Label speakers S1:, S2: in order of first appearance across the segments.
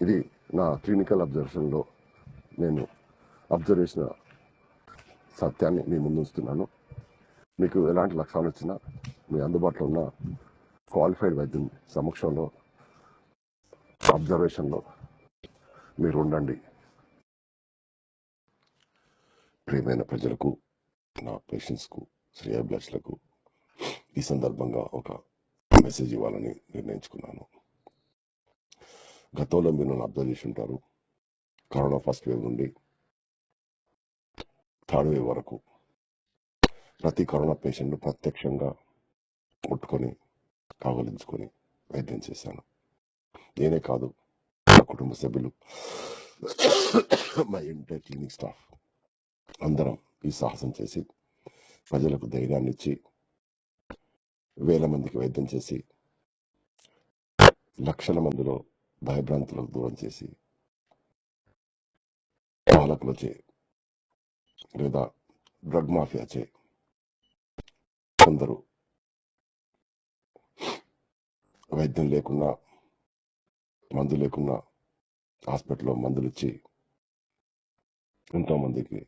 S1: ఇది నా క్లినికల్ అబ్జర్వేషన్లో నేను అబ్జర్వ్ చేసిన సత్యాన్ని మీ ముందు ఉంచుతున్నాను. మీకు ఎలాంటి లక్షణాలు వచ్చినా మీ అందుబాటులో ఉన్న క్వాలిఫైడ్ వైద్యం సమక్షంలో అబ్జర్వేషన్లో మీరు ఉండండి. ప్రియమైన ప్రజలకు నా పేషెంట్స్కు శ్రేయాభిలాషులకు ఈ సందర్భంగా ఒక మెసేజ్ ఇవ్వాలని నిర్ణయించుకున్నాను. గతంలో మీరు నన్ను అబ్జర్వ్ చేసి ఉంటారు. కరోనా ఫస్ట్ వేవ్ నుండి థర్డ్ వేవ్ వరకు ప్రతి కరోనా పేషెంట్ను ప్రత్యక్షంగా ముట్టుకొని కావలించుకొని వైద్యం చేశాను. నేనే కాదు నా కుటుంబ సభ్యులు మా ఎంటైర్ క్లినిక్ స్టాఫ్ అందరం ఈ సాహసం చేసి ప్రజలకు ధైర్యాన్ని ఇచ్చి వేల మందికి వైద్యం చేసి లక్షల మందిలో భయభ్రాంతులకు దూరం చేసి పాలకులచే లేదా డ్రగ్ మాఫియాచే కొందరు వైద్యం లేకున్నా మందు లేకున్నా హాస్పిటల్లో మందులు ఇచ్చి ఎంతో మందికి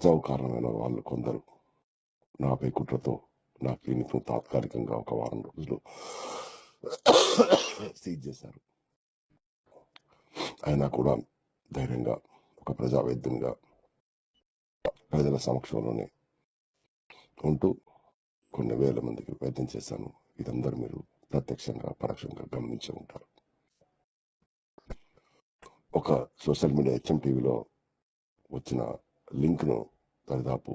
S1: చావు కారణమైన వాళ్ళు కొందరు. నాపై కుట్రతో నా క్లినిక్ తాత్కాలికంగా ఒక వారం రోజులు సీజ్ చేశారు అయినా కూడా ధైర్యంగా ఒక ప్రజా ప్రజల సమక్షంలోనే ఉంటూ కొన్ని వేల మందికి వైద్యం చేశాను ఇదందరూ మీరు ప్రత్యక్షంగా పరోక్షంగా గమనించి ఉంటారు ఒక సోషల్ మీడియా హెచ్ఎం టీవీలో వచ్చిన లింక్ను దాదాపు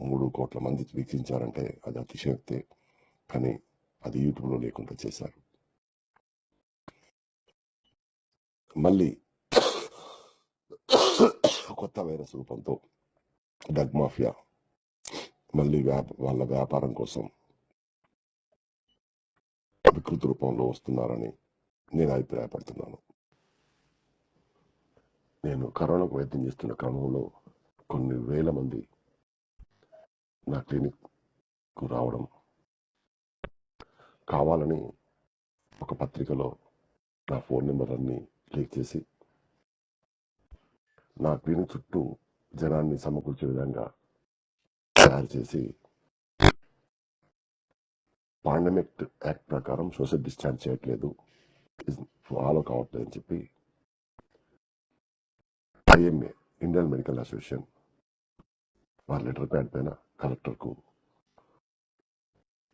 S1: మూడు కోట్ల మంది వీక్షించారంటే అది అతిశయోక్తే కానీ అది యూట్యూబ్లో లేకుండా చేశారు మళ్ళీ కొత్త వైరస్ రూపంతో డ్రగ్ మాఫియా మళ్ళీ వాళ్ళ వ్యాపారం కోసం వికృతి రూపంలో వస్తున్నారని నేను అభిప్రాయపడుతున్నాను. నేను కరోనాకు వైద్యం చేస్తున్న క్రమంలో కొన్ని వేల మంది నా క్లినిక్కు రావడం కావాలని ఒక పత్రికలో నా ఫోన్ నెంబర్ అన్ని లీక్ చేసి నా క్లినిక్ చుట్టూ జనాన్ని సమకూర్చే విధంగా తయారు చేసి పాండమిక్ యాక్ట్ ప్రకారం సోషల్ డిస్టాన్స్ చేయట్లేదు. ఫాలో కావట్లేదు అని చెప్పి ఐఎంఏ ఇండియన్ మెడికల్ అసోసియేషన్ వారి లెటర్ ప్యాడ్ పైన కలెక్టర్కు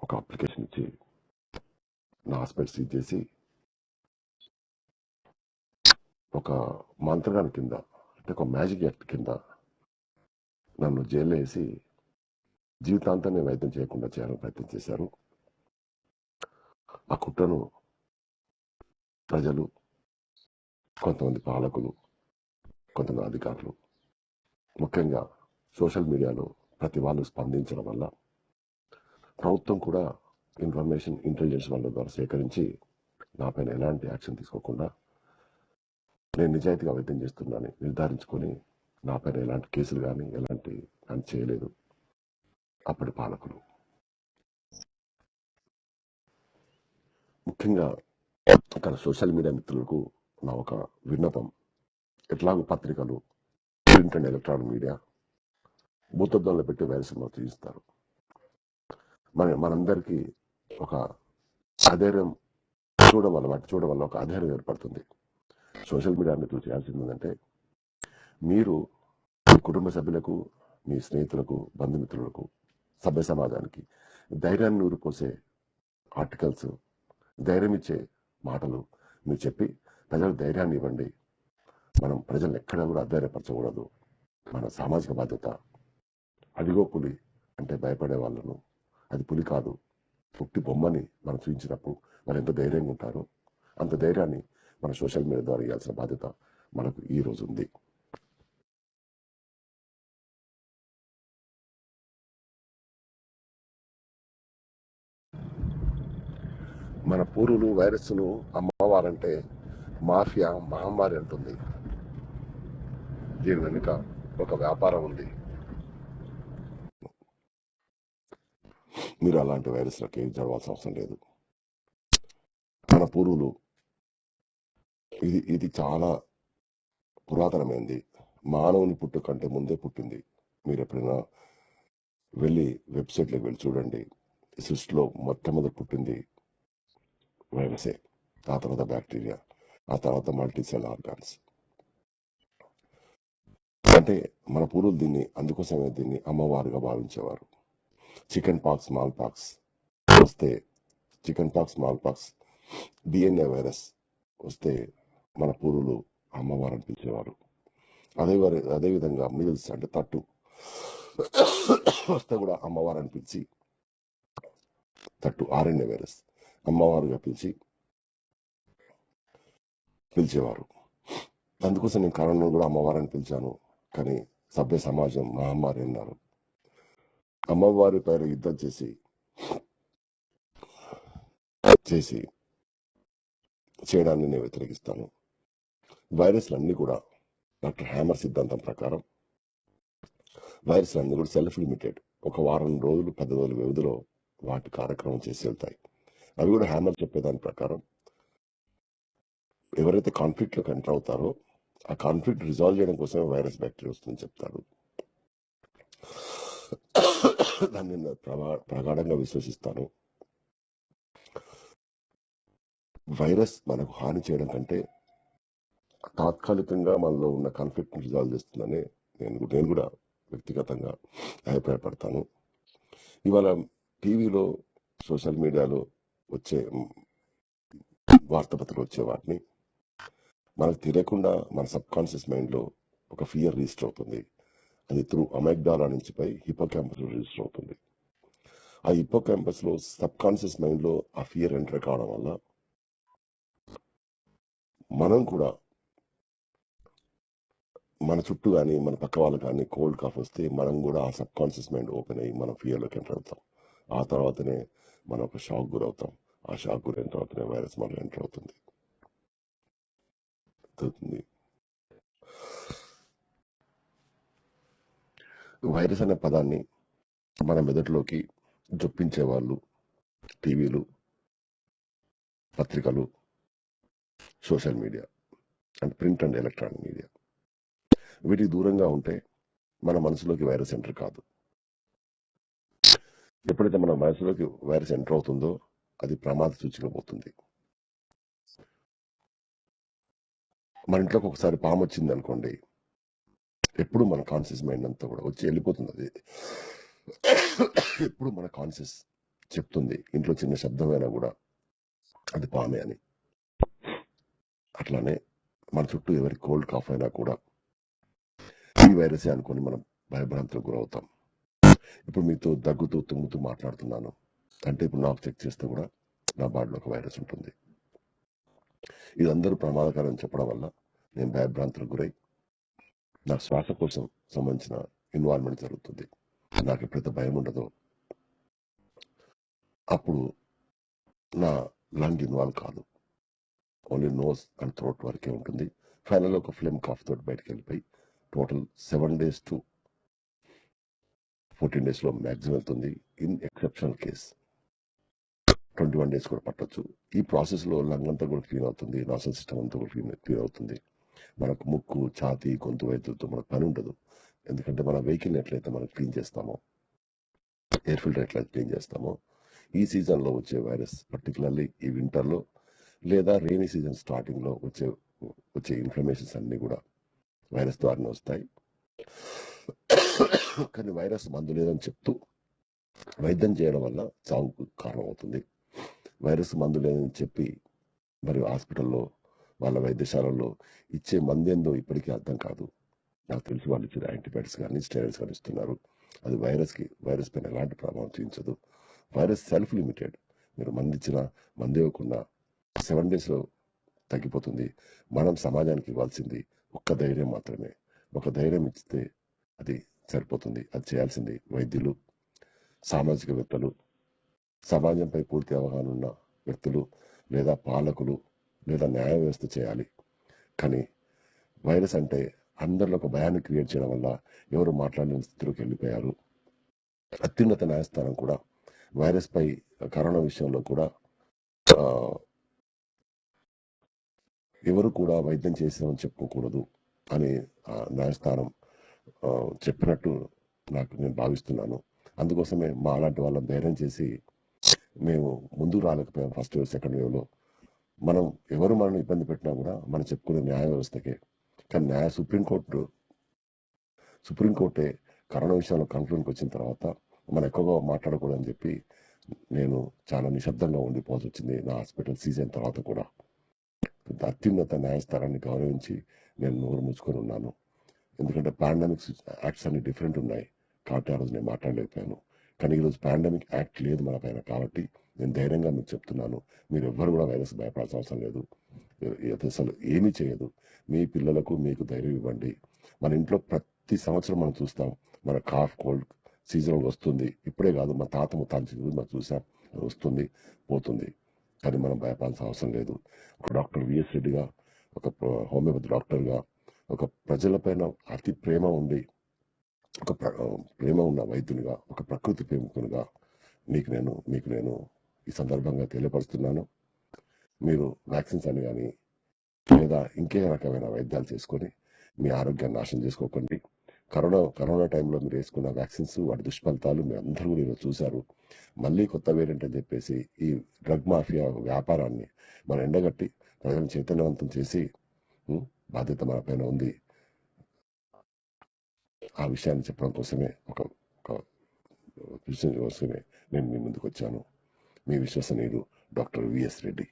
S1: ఒక అప్లికేషన్ ఇచ్చి నా హాస్పిటల్ సీజ్ చేసి ఒక మంత్రగాని కింద అంటే ఒక మ్యాజిక్ యాక్ట్ కింద నన్ను జైల్లో వేసి జీవితాంతాన్ని వైద్యం చేయకుండా చేయాలని ప్రయత్నం చేశారు. ఆ కుట్రను ప్రజలు కొంతమంది పాలకులు కొంతమంది అధికారులు ముఖ్యంగా సోషల్ మీడియాలో ప్రతి వాళ్ళు స్పందించడం వల్ల ప్రభుత్వం కూడా ఇన్ఫర్మేషన్ ఇంటెలిజెన్స్ వాళ్ళ ద్వారా సేకరించి నాపైన ఎలాంటి యాక్షన్ తీసుకోకుండా నేను నిజాయితీగా వ్యక్తం చేస్తున్నానని నిర్ధారించుకొని నాపైన ఎలాంటి కేసులు కానీ ఎలాంటి కానీ చేయలేదు. అప్పటి పాలకులు. ముఖ్యంగా అక్కడ సోషల్ మీడియా మిత్రులకు నా ఒక విన్నపం. ఎట్లాగో పత్రికలు ప్రింట్ అండ్ ఎలక్ట్రానిక్ మీడియా భూతద్దంలో పెట్టి వైరస్ తీస్తారు మన మనందరికీ ఒక అధైర్యం చూడడం వల్ల వాటి చూడడం వల్ల ఒక అధైర్యం ఏర్పడుతుంది. సోషల్ మీడియా మిత్రులు చేయాల్సింది ఏంటంటే మీరు మీ కుటుంబ సభ్యులకు మీ స్నేహితులకు బంధుమిత్రులకు సభ్య సమాజానికి ధైర్యాన్ని నూరిపోసే ఆర్టికల్స్ ధైర్యం ఇచ్చే మాటలు మీరు చెప్పి ప్రజలు ధైర్యాన్ని ఇవ్వండి. మనం ప్రజలను ఎక్కడ కూడా అధైర్యపరచకూడదు. మన సామాజిక బాధ్యత అదిగో పులి అంటే భయపడే వాళ్ళను. అది పులి కాదు. పుట్టి బొమ్మని మనం చూపించినప్పుడు వాళ్ళు ఎంత ధైర్యంగా ఉంటారో అంత ధైర్యాన్ని మన సోషల్ మీడియా ద్వారా ఇవ్వాల్సిన బాధ్యత మనకు ఈ రోజు ఉంది. మన పూర్వులు వైరస్ను అమ్మవారంటే మాఫియా మహమ్మారి అంటుంది. దీని వెనుక ఒక వ్యాపారం ఉంది. మీరు అలాంటి వైరస్లకి జరవాల్సిన అవసరం లేదు. మన పూర్వులు ఇది ఇది చాలా పురాతనమైనది మానవుని పుట్టు కంటే ముందే పుట్టింది. మీరు ఎప్పుడైనా వెళ్ళి వెబ్సైట్లోకి వెళ్ళి చూడండి. సృష్టిలో మొట్టమొదటి పుట్టింది వైరసే. ఆ తర్వాత బ్యాక్టీరియా ఆ తర్వాత మల్టీసెల్ ఆర్గాన్స్. అంటే మన పూర్వులు దీన్ని అందుకోసమే దీన్ని అమ్మవారుగా భావించేవారు. చికెన్ పాక్స్ మాల్ పాక్స్ వస్తే chicken pox small pox DNA virus వస్తే మన పూర్వులు అమ్మవారు అనిపించేవారు. అదే వారి అదేవిధంగా మిల్స్ అంటే తట్టు వస్తే కూడా అమ్మవారు అనిపించి పిలిచి తట్టు ఆర్ఎన్ఏ వైరస్ అమ్మవారుగా పిలిచి పిలిచేవారు. అందుకోసం నేను కరోనా కూడా అమ్మవారని పిలిచాను. కానీ సభ్య సమాజం మహమ్మారి అన్నారు. అమ్మవారి పేరు యుద్ధం చేసి చేసి చేయడాన్ని నేను వ్యతిరేకిస్తాను. వైరస్లు కూడా డాక్టర్ హ్యామర్ సిద్ధాంతం ప్రకారం వైరస్లు కూడా సెల్ఫ్ లిమిటెడ్ ఒక వారం రోజులు పది రోజుల వ్యవధిలో వాటి కార్యక్రమం చేసి వెళ్తాయి. అవి కూడా హ్యామర్ చెప్పేదాని ప్రకారం ఎవరైతే కాన్ఫ్లిక్ట్లోకి ఎంటర్ అవుతారో ఆ కాన్ఫ్లిక్ట్ రిజాల్వ్ చేయడం కోసమే వైరస్ బ్యాక్టీరియా వస్తుందని చెప్తాడు దాన్ని నేను ప్రగా- ప్రగాఢంగా విశ్వసిస్తాను. వైరస్ మనకు హాని చేయడం కంటే తాత్కాలికంగా మనలో ఉన్న కాన్ఫ్లిక్ట్ రిజాల్వ్ చేస్తుందని నేను నేను కూడా వ్యక్తిగతంగా అభిప్రాయపడతాను. ఇవాళ టీవీలో సోషల్ మీడియాలో వచ్చే వార్తాపత్రికలు వచ్చే వాటిని మనకు తెలియకుండా మన సబ్ కాన్షియస్ మైండ్లో ఒక ఫియర్ రిజిస్టర్ అవుతుంది. అది త్రూ అమెగ్డాలా నుంచి పై హిపో క్యాంపస్లో రిజిస్టర్ అవుతుంది. ఆ హిపో క్యాంపస్లో సబ్ కాన్షియస్ మైండ్లో ఆ ఫియర్ ఎంటర్ కావడం వల్ల మనం కూడా మన చుట్టూ కానీ మన పక్క వాళ్ళు కానీ కోల్డ్ కాఫ్ వస్తే మనం కూడా ఆ సబ్ కాన్షియస్ మైండ్ ఓపెన్ అయ్యి మనం ఫియర్లోకి ఎంటర్ అవుతాం. ఆ తర్వాతనే మనం ఒక షాక్ గురవుతాం. ఆ షాక్ గురైన తర్వాతనే వైరస్ మనలో ఎంటర్ అవుతుంది. అవుతుంది. వైరస్ అనే పదాన్ని మన మెదడులోకి జొప్పించే వాళ్ళు టీవీలు పత్రికలు social media and print and electronic media వీటికి దూరంగా ఉంటే మన మనసులోకి వైరస్ ఎంటర్ కాదు. ఎప్పుడైతే మన మనసులోకి వైరస్ ఎంటర్ అవుతుందో అది ప్రమాద సూచిక పోతుంది. మన ఇంట్లోకి ఒకసారి పాము వచ్చింది అనుకోండి ఎప్పుడు మన కాన్షియస్ మైండ్ అంతా కూడా వచ్చి వెళ్ళిపోతుంది అది. ఎప్పుడు మన కాన్షియస్ చెప్తుంది ఇంట్లో చిన్న శబ్దమైనా కూడా అది పామే అని. అట్లానే మన చుట్టూ ఎవరి కోల్డ్ కాఫ్ అయినా కూడా ఈ వైరసే అనుకుని మనం భయభ్రాంతులకు గురవుతాం. ఇప్పుడు మీతో దగ్గుతూ తుమ్ముతూ మాట్లాడుతున్నాను. అంటే ఇప్పుడు నాకు చెక్ చేస్తే కూడా నా బాడీలో ఒక వైరస్ ఉంటుంది. ఇది అందరూ ప్రమాదకరం చెప్పడం వల్ల నేను భయభ్రాంతులకు గురై నా శ్వాస కోసం సంబంధించిన ఇన్వాల్వ్మెంట్ జరుగుతుంది. నాకు ఎప్పుడైతే భయం ఉండదో అప్పుడు నా లంగ్ ఇన్వాల్వ్ కాదు. ఓన్లీ నోస్ అండ్ థ్రోట్ వరకే ఉంటుంది. ఫైనల్ ఒక ఫ్లేమ్ కాఫ్ తోటి బయటకు వెళ్ళిపోయి total seven days to fourteen డేస్లో మ్యాక్సిమం వెళ్తుంది in exceptional case. Twenty one days కూడా పట్టొచ్చు. ఈ ప్రాసెస్లో లంగ్ అంతా కూడా క్లీన్ అవుతుంది నాసల్ సిస్టమ్ అంతా కూడా క్లీన్ క్లీన్ అవుతుంది. మనకు ముక్కు ఛాతీ గొంతు వైద్యులతో మనకు పని ఉండదు. ఎందుకంటే మన వెహికల్ ఎట్లయితే మనం క్లీన్ చేస్తామో ఎయిర్ ఫిల్టర్ ఎట్లయితే క్లీన్ చేస్తామో ఈ సీజన్లో వచ్చే వైరస్ పర్టికులర్లీ ఈ వింటర్లో లేదా రెయినీ సీజన్ స్టార్టింగ్లో వచ్చే వచ్చే ఇన్ఫ్లమేషన్స్ అన్ని కూడా వైరస్ ద్వారానే వస్తాయి. కానీ వైరస్ మందు లేదని చెప్తూ వైద్యం చేయడం వల్ల చావుకు కారణమవుతుంది. వైరస్ మందు లేదని చెప్పి మరి హాస్పిటల్లో వాళ్ళ వైద్యశాలల్లో ఇచ్చే మందేందో ఇప్పటికీ అర్థం కాదు. నాకు తెలిసి వాళ్ళు ఇచ్చిన యాంటీబయాటిక్స్ కానీ స్టెరాయిడ్స్ కానీ ఇస్తున్నారు. అది వైరస్కి వైరస్ పైన ఎలాంటి ప్రభావం చూపించదు. Virus self limited. మీరు మంది ఇచ్చిన మంది ఇవ్వకుండా సెవెన్ డేస్లో తగ్గిపోతుంది. మనం సమాజానికి ఇవ్వాల్సింది ఒక్క ధైర్యం మాత్రమే. ఒక ధైర్యం ఇస్తే అది సరిపోతుంది. అది చేయాల్సింది వైద్యులు సామాజికవేత్తలు సమాజంపై పూర్తి అవగాహన ఉన్న వ్యక్తులు లేదా పాలకులు లేదా న్యాయ వ్యవస్థ చేయాలి. కానీ వైరస్ అంటే అందరిలో ఒక భయాన్ని క్రియేట్ చేయడం వల్ల ఎవరు మాట్లాడలేని స్థితిలోకి వెళ్ళిపోయారు. అత్యున్నత న్యాయస్థానం కూడా వైరస్పై కరోనా విషయంలో కూడా ఎవరు కూడా వైద్యం చేసామని చెప్పుకోకూడదు అని న్యాయస్థానం చెప్పినట్టు నాకు నేను భావిస్తున్నాను. అందుకోసమే మా అలాంటి వాళ్ళ ధైర్యం చేసి మేము ముందుకు రాలేకపోయాం ఫస్ట్ వేవ్ సెకండ్ వేవ్లో. మనం ఎవరు మనల్ని ఇబ్బంది పెట్టినా కూడా మనం చెప్పుకునే న్యాయ వ్యవస్థకే. కానీ న్యాయ సుప్రీంకోర్టు సుప్రీంకోర్టే కరోనా విషయంలో కన్క్లూజన్కి వచ్చిన తర్వాత మనం ఎక్కువగా మాట్లాడకూడదని చెప్పి నేను చాలా నిశ్శబ్దంగా ఉండిపోవాల్సి వచ్చింది నా హాస్పిటల్ సీజన్ తర్వాత కూడా. అత్యున్నత న్యాయస్థానాన్ని గౌరవించి నేను నోరు ముచ్చుకొని ఉన్నాను. ఎందుకంటే పాండమిక్స్ యాక్ట్స్ అన్ని డిఫరెంట్ ఉన్నాయి. కాబట్టి ఆ రోజు నేను మాట్లాడలేకపోయాను. కానీ ఈరోజు పాండమిక్ యాక్ట్ లేదు మన పైన కాబట్టి నేను ధైర్యంగా మీకు చెప్తున్నాను. మీరు ఎవ్వరు కూడా వైరస్ భయపడాల్సిన అవసరం లేదు. అసలు ఏమీ చేయదు. మీ పిల్లలకు మీకు ధైర్యం ఇవ్వండి. మన ఇంట్లో ప్రతి సంవత్సరం మనం చూస్తాం. మన కాఫ్ కోల్డ్ సీజన్ వస్తుంది. ఇప్పుడే కాదు మా తాత ముత్తాత మనం చూసాం వస్తుంది పోతుంది. కానీ మనం భయపడాల్సిన అవసరం లేదు. ఒక డాక్టర్ విఎస్ రెడ్డిగా ఒక హోమియోపతి డాక్టర్గా ఒక ప్రజలపైన అతి ప్రేమ ఉండి ఒక ప్ర- ప్రేమ ఉన్న వైద్యునిగా ఒక ప్రకృతి ప్రేమికునిగా మీకు నేను మీకు నేను ఈ సందర్భంగా తెలియపరుస్తున్నాను. మీరు వ్యాక్సిన్స్ అని కానీ లేదా ఇంకే రకమైన వైద్యాలు చేసుకొని మీ ఆరోగ్యాన్ని నాశనం చేసుకోకండి. కరోనా కరోనా టైంలో మీరు వేసుకున్న వ్యాక్సిన్స్ వాటి దుష్ఫలితాలు మీరు అందరూ కూడా ఈరోజు చూశారు. మళ్ళీ కొత్త వేరియంట్ అని చెప్పేసి ఈ డ్రగ్ మాఫియా వ్యాపారాన్ని మనం ఎండగట్టి ప్రజలను చైతన్యవంతం చేసి బాధ్యత మన పైన ఉంది. ఆ విషయాన్ని చెప్పడం కోసమే ఒక ఒక కోసమే నేను మీ ముందుకు వచ్చాను. మీ విశ్వసనీయుడు డాక్టర్ విఎస్ రెడ్డి.